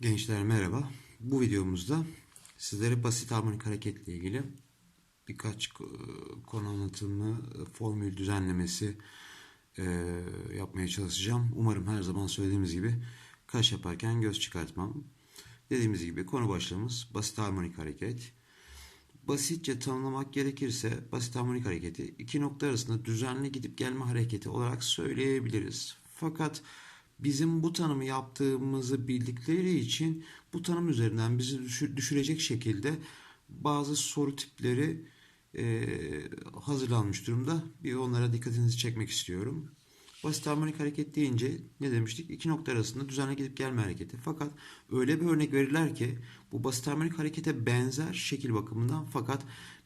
Gençler merhaba. Bu videomuzda sizlere basit harmonik hareketle ilgili birkaç e, konu anlatımı, e, formül düzenlemesi e, yapmaya çalışacağım. Umarım her zaman söylediğimiz gibi kaş yaparken göz çıkartmam. Dediğimiz gibi konu başlığımız basit harmonik hareket. Basitçe tanımlamak gerekirse basit harmonik hareketi iki nokta arasında düzenli gidip gelme hareketi olarak söyleyebiliriz. Fakat bizim bu tanımı yaptığımızı bildikleri için bu tanım üzerinden bizi düşü- düşürecek şekilde bazı soru tipleri e, hazırlanmış durumda. Bir onlara dikkatinizi çekmek istiyorum. Basit harmonik hareket deyince ne demiştik? İki nokta arasında düzenli gidip gelme hareketi. Fakat öyle bir örnek verirler ki bu basit harmonik harekete benzer şekil bakımından fakat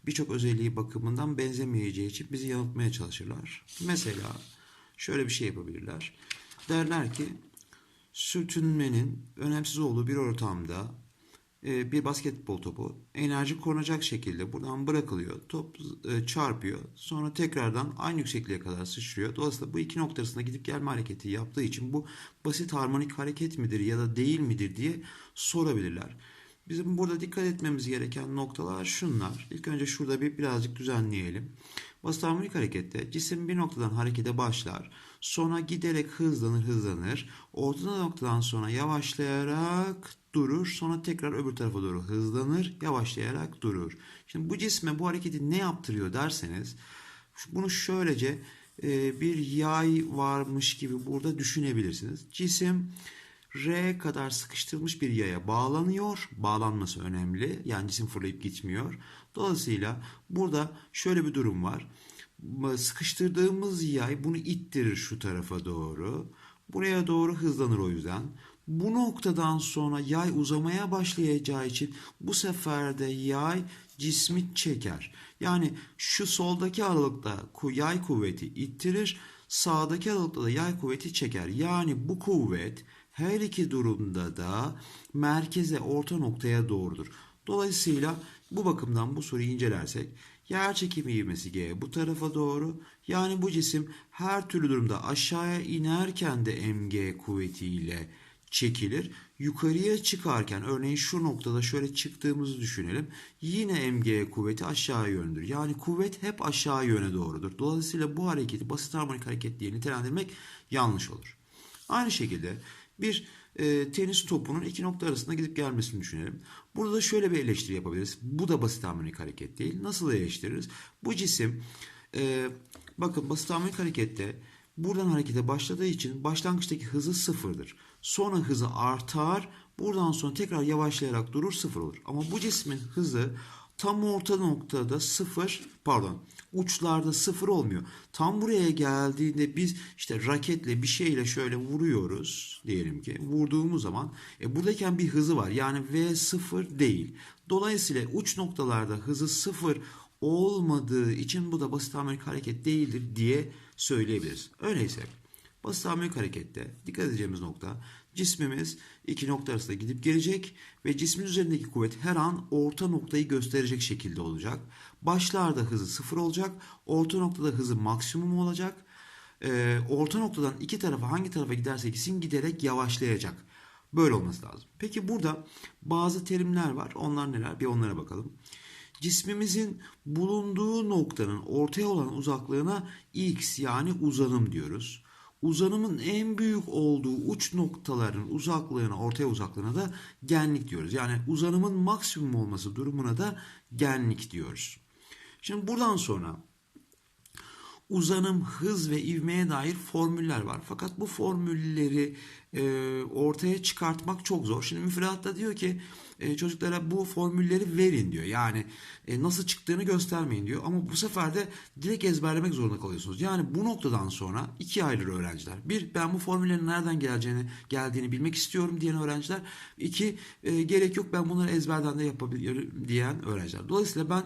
birçok özelliği bakımından benzemeyeceği için bizi yanıltmaya çalışırlar. Mesela şöyle bir şey yapabilirler. Derler ki sürtünmenin önemsiz olduğu bir ortamda e, bir basketbol topu enerji korunacak şekilde buradan bırakılıyor. Top e, çarpıyor. Sonra tekrardan aynı yüksekliğe kadar sıçrıyor. Dolayısıyla bu iki nokta arasında gidip gelme hareketi yaptığı için bu basit harmonik hareket midir ya da değil midir diye sorabilirler. Bizim burada dikkat etmemiz gereken noktalar şunlar. İlk önce şurada bir birazcık düzenleyelim. Basit harmonik harekette cisim bir noktadan harekete başlar. Sonra giderek hızlanır hızlanır. Orta noktadan sonra yavaşlayarak durur. Sonra tekrar öbür tarafa doğru hızlanır. Yavaşlayarak durur. Şimdi bu cisme bu hareketi ne yaptırıyor derseniz bunu şöylece e, bir yay varmış gibi burada düşünebilirsiniz. Cisim R kadar sıkıştırılmış bir yaya bağlanıyor. Bağlanması önemli. Yani cisim fırlayıp gitmiyor. Dolayısıyla burada şöyle bir durum var. Sıkıştırdığımız yay bunu ittirir şu tarafa doğru. Buraya doğru hızlanır o yüzden. Bu noktadan sonra yay uzamaya başlayacağı için bu sefer de yay cismi çeker. Yani şu soldaki aralıkta yay kuvveti ittirir, sağdaki aralıkta da yay kuvveti çeker. Yani bu kuvvet her iki durumda da merkeze, orta noktaya doğrudur. Dolayısıyla bu bakımdan bu soruyu incelersek yer çekimi ivmesi G bu tarafa doğru. Yani bu cisim her türlü durumda aşağıya inerken de mg kuvvetiyle çekilir. Yukarıya çıkarken örneğin şu noktada şöyle çıktığımızı düşünelim. Yine mg kuvveti aşağı yöndür. Yani kuvvet hep aşağı yöne doğrudur. Dolayısıyla bu hareketi basit harmonik hareket diye nitelendirmek yanlış olur. Aynı şekilde bir e, tenis topunun iki nokta arasında gidip gelmesini düşünelim. Burada da şöyle bir eleştiri yapabiliriz. Bu da basit harmonik hareket değil. Nasıl eleştiririz? Bu cisim e, bakın basit harmonik harekette buradan harekete başladığı için başlangıçtaki hızı sıfırdır. Sonra hızı artar. Buradan sonra tekrar yavaşlayarak durur sıfır olur. Ama bu cismin hızı tam orta noktada sıfır pardon uçlarda sıfır olmuyor. Tam buraya geldiğinde biz işte raketle bir şeyle şöyle vuruyoruz diyelim ki vurduğumuz zaman e, buradayken bir hızı var yani V sıfır değil. Dolayısıyla uç noktalarda hızı sıfır olmadığı için bu da basit harmonik hareket değildir diye söyleyebiliriz. Öyleyse basit harmonik harekette dikkat edeceğimiz nokta cismimiz iki nokta arasında gidip gelecek ve cismin üzerindeki kuvvet her an orta noktayı gösterecek şekilde olacak. Başlarda hızı sıfır olacak, orta noktada hızı maksimum olacak. Ee, orta noktadan iki tarafa hangi tarafa giderse gitsin giderek yavaşlayacak. Böyle olması lazım. Peki burada bazı terimler var. Onlar neler? Bir onlara bakalım. Cismimizin bulunduğu noktanın ortaya olan uzaklığına x yani uzanım diyoruz. Uzanımın en büyük olduğu uç noktaların uzaklığına, ortaya uzaklığına da genlik diyoruz. Yani uzanımın maksimum olması durumuna da genlik diyoruz. Şimdi buradan sonra uzanım, hız ve ivmeye dair formüller var. Fakat bu formülleri e, ortaya çıkartmak çok zor. Şimdi müfredatta diyor ki e, çocuklara bu formülleri verin diyor. Yani e, nasıl çıktığını göstermeyin diyor. Ama bu sefer de direkt ezberlemek zorunda kalıyorsunuz. Yani bu noktadan sonra ikiye ayrılır öğrenciler. Bir, ben bu formüllerin nereden geleceğini, geldiğini bilmek istiyorum diyen öğrenciler. İki, e, gerek yok ben bunları ezberden de yapabilirim diyen öğrenciler. Dolayısıyla ben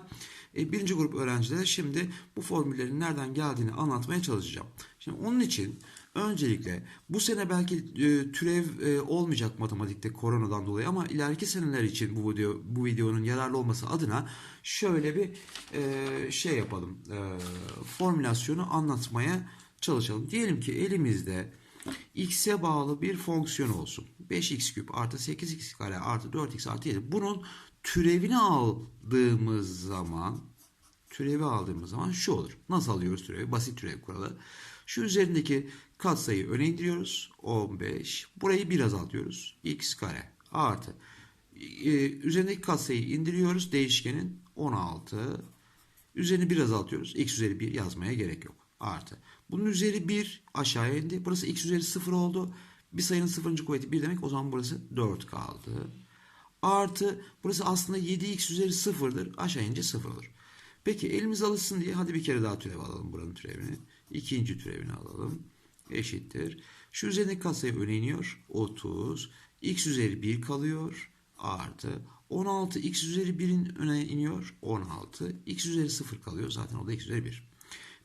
e, birinci grup öğrencilere şimdi bu formüllerin nereden geldiğini anlatmaya çalışacağım. Şimdi onun için öncelikle bu sene belki e, türev e, olmayacak matematikte koronadan dolayı ama ileriki seneler için bu video bu videonun yararlı olması adına şöyle bir e, şey yapalım. E, formülasyonu anlatmaya çalışalım. Diyelim ki elimizde x'e bağlı bir fonksiyon olsun. 5x küp artı 8x kare artı 4x artı 7. Bunun türevini aldığımız zaman türevi aldığımız zaman şu olur. Nasıl alıyoruz türevi? Basit türev kuralı. Şu üzerindeki katsayıyı öne indiriyoruz. 15. Burayı bir azaltıyoruz. x kare artı. Ee, üzerindeki katsayıyı indiriyoruz. Değişkenin 16. Üzerini bir azaltıyoruz. x üzeri 1 yazmaya gerek yok. Artı. Bunun üzeri 1 aşağıya indi. Burası x üzeri 0 oldu. Bir sayının sıfırıncı kuvveti 1 demek. O zaman burası 4 kaldı. Artı burası aslında 7x üzeri 0'dır. Aşağı inince 0 olur. Peki elimiz alışsın diye hadi bir kere daha türev alalım buranın türevini. İkinci türevini alalım. Eşittir. Şu üzerindeki katsayı öne iniyor. 30. x üzeri 1 kalıyor. Artı. 16 x üzeri 1'in öne iniyor. 16. x üzeri 0 kalıyor. Zaten o da x üzeri 1.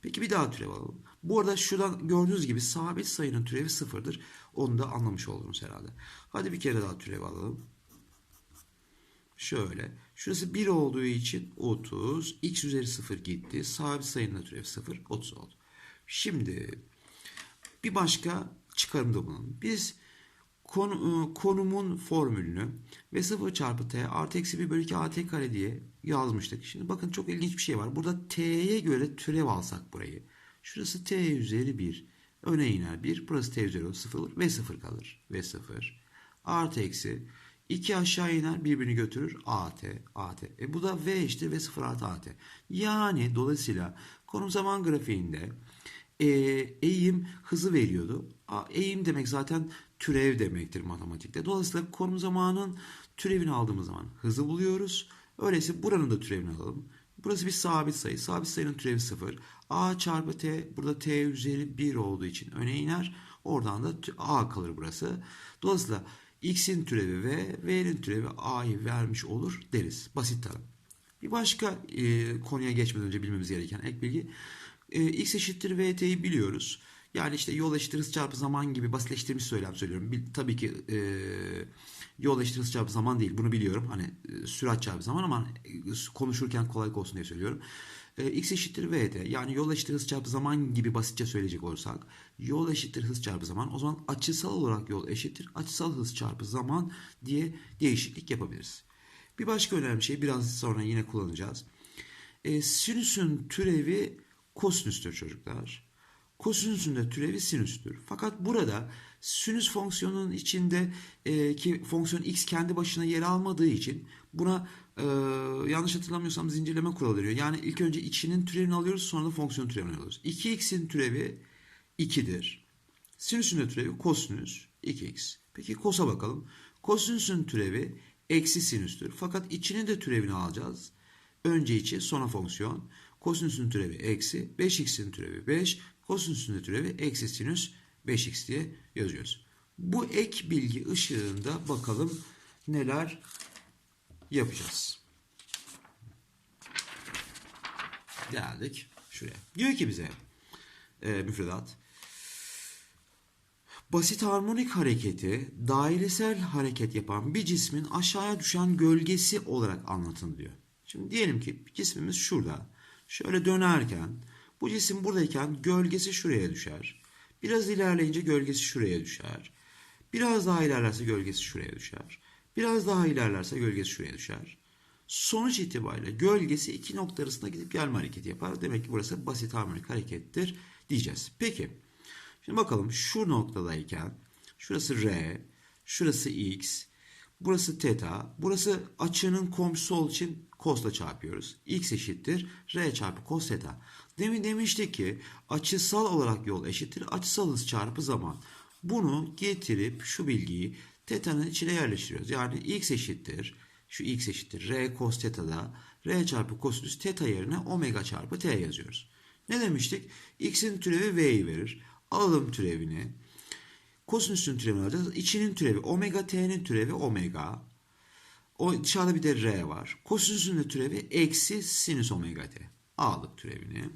Peki bir daha türev alalım. Bu arada şuradan gördüğünüz gibi sabit sayının türevi sıfırdır. Onu da anlamış oldunuz herhalde. Hadi bir kere daha türev alalım. Şöyle. Şurası 1 olduğu için 30. X üzeri 0 gitti. Sabit sayının türevi 0. 30 oldu. Şimdi bir başka çıkarımda bulunalım. Biz konu, konumun formülünü ve 0 çarpı t artı eksi 1 bölü 2 at kare diye yazmıştık. Şimdi bakın çok ilginç bir şey var. Burada t'ye göre türev alsak burayı. Şurası t üzeri 1. Öne iner 1. Burası t üzeri 0 olur ve 0 kalır. Ve 0. Artı eksi 2 aşağı iner birbirini götürür AT AT. E bu da V işte V 0 artı AT. Yani dolayısıyla konum zaman grafiğinde e, eğim hızı veriyordu. A, eğim demek zaten türev demektir matematikte. Dolayısıyla konum zamanın türevini aldığımız zaman hızı buluyoruz. Öyleyse buranın da türevini alalım. Burası bir sabit sayı. Sabit sayının türevi 0. A çarpı T burada T üzeri 1 olduğu için öne iner. Oradan da A kalır burası. Dolayısıyla x'in türevi v, v'nin türevi a'yı vermiş olur deriz. Basit tanım. Bir başka e, konuya geçmeden önce bilmemiz gereken ek bilgi. E, x eşittir vt'yi biliyoruz. Yani işte yol eşittir hız çarpı zaman gibi basitleştirilmiş söylem söylüyorum. Bil, tabii ki e, yol eşittir hız çarpı zaman değil. Bunu biliyorum. Hani e, sürat çarpı zaman ama e, konuşurken kolaylık olsun diye söylüyorum. E, x eşittir vt yani yol eşittir hız çarpı zaman gibi basitçe söyleyecek olursak yol eşittir hız çarpı zaman o zaman açısal olarak yol eşittir açısal hız çarpı zaman diye değişiklik yapabiliriz. Bir başka önemli şey biraz sonra yine kullanacağız. E, sinüsün türevi kosinüstür çocuklar. Kosinüsün de türevi sinüstür. Fakat burada sinüs fonksiyonunun içinde e, ki fonksiyon x kendi başına yer almadığı için buna e, yanlış hatırlamıyorsam zincirleme kuralı veriyor. Yani ilk önce içinin türevini alıyoruz sonra da fonksiyon türevini alıyoruz. 2x'in türevi 2'dir. Sinüsün de türevi kosinüs 2x. Peki kosa bakalım. Kosinüsün türevi eksi sinüstür. Fakat içinin de türevini alacağız. Önce içi sonra fonksiyon. Kosinüsün türevi eksi 5x'in türevi 5. Kosinüsün de türevi eksi sinüs 5x diye yazıyoruz. Bu ek bilgi ışığında bakalım neler yapacağız. Geldik şuraya. Diyor ki bize e, müfredat. Basit harmonik hareketi dairesel hareket yapan bir cismin aşağıya düşen gölgesi olarak anlatın diyor. Şimdi diyelim ki cismimiz şurada. Şöyle dönerken bu cisim buradayken gölgesi şuraya düşer. Biraz ilerleyince gölgesi şuraya düşer. Biraz daha ilerlerse gölgesi şuraya düşer. Biraz daha ilerlerse gölgesi şuraya düşer. Sonuç itibariyle gölgesi iki nokta arasında gidip gelme hareketi yapar. Demek ki burası basit harmonik harekettir diyeceğiz. Peki. Şimdi bakalım şu noktadayken şurası R, şurası X, burası teta, burası açının komşusu olduğu için cos'la çarpıyoruz. X eşittir R çarpı cos teta. Demin demiştik ki açısal olarak yol eşittir açısal hız çarpı zaman. Bunu getirip şu bilgiyi teta'nın içine yerleştiriyoruz. Yani x eşittir şu x eşittir r cos teta'da r çarpı kosinüs teta yerine omega çarpı t yazıyoruz. Ne demiştik? x'in türevi v'yi verir. Alalım türevini. Kosinüsün türevini alacağız. İçinin türevi omega t'nin türevi omega. O dışarıda bir de r var. Kosinüsün de türevi eksi sinüs omega t. Aldık türevini.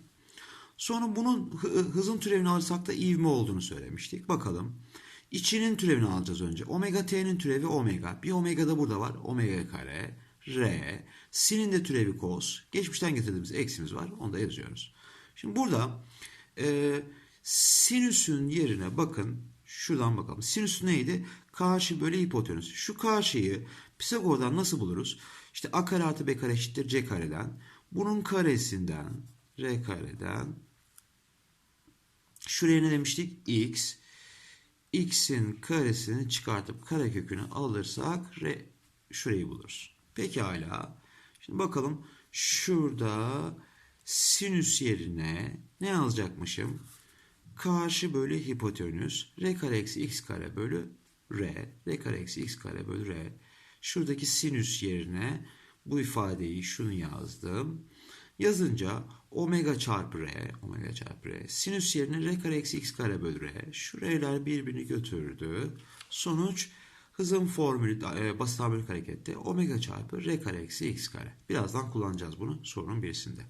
Sonra bunun hızın türevini alırsak da ivme olduğunu söylemiştik. Bakalım. İçinin türevini alacağız önce. Omega t'nin türevi omega. Bir omega da burada var. Omega kare. R. Sin'in de türevi cos. Geçmişten getirdiğimiz eksimiz var. Onu da yazıyoruz. Şimdi burada e, sinüsün yerine bakın Şuradan bakalım. Sinüs neydi? Karşı bölü hipotenüs. Şu karşıyı Pisagor'dan nasıl buluruz? İşte a kare artı b kare eşittir c kareden. Bunun karesinden r kareden. Şuraya ne demiştik? x. x'in karesini çıkartıp karekökünü alırsak r şurayı buluruz. Pekala. Şimdi bakalım şurada sinüs yerine ne yazacakmışım? Karşı bölü hipotenüs. R kare eksi x kare bölü r. R kare eksi x kare bölü r. Şuradaki sinüs yerine bu ifadeyi şunu yazdım. Yazınca omega çarpı r, omega çarpı r. Sinüs yerine r kare eksi x kare bölü r. Şu r'ler birbirini götürdü. Sonuç hızın formülü e, basit harmonik harekette omega çarpı r kare eksi x kare. Birazdan kullanacağız bunu sorunun birisinde.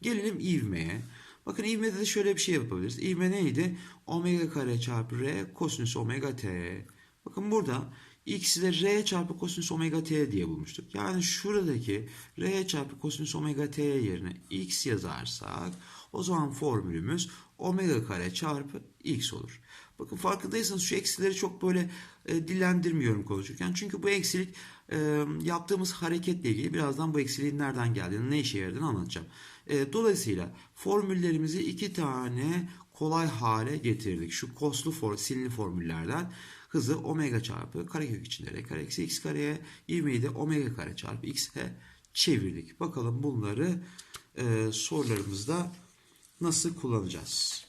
Gelelim ivmeye. Bakın ivmede de şöyle bir şey yapabiliriz. İvme neydi? Omega kare çarpı r kosinüs omega t. Bakın burada x'i de r çarpı kosinüs omega t diye bulmuştuk. Yani şuradaki r çarpı kosinüs omega t yerine x yazarsak o zaman formülümüz omega kare çarpı x olur. Bakın farkındaysanız şu eksileri çok böyle e, dillendirmiyorum konuşurken. Çünkü bu eksilik e, yaptığımız hareketle ilgili birazdan bu eksiliğin nereden geldiğini, ne işe yaradığını anlatacağım. E, dolayısıyla formüllerimizi iki tane kolay hale getirdik. Şu koslu for, sinli formüllerden hızı omega çarpı karekök içinde kare eksi x kareye, ivmeyi de omega kare çarpı x'e çevirdik. Bakalım bunları e, sorularımızda nasıl kullanacağız?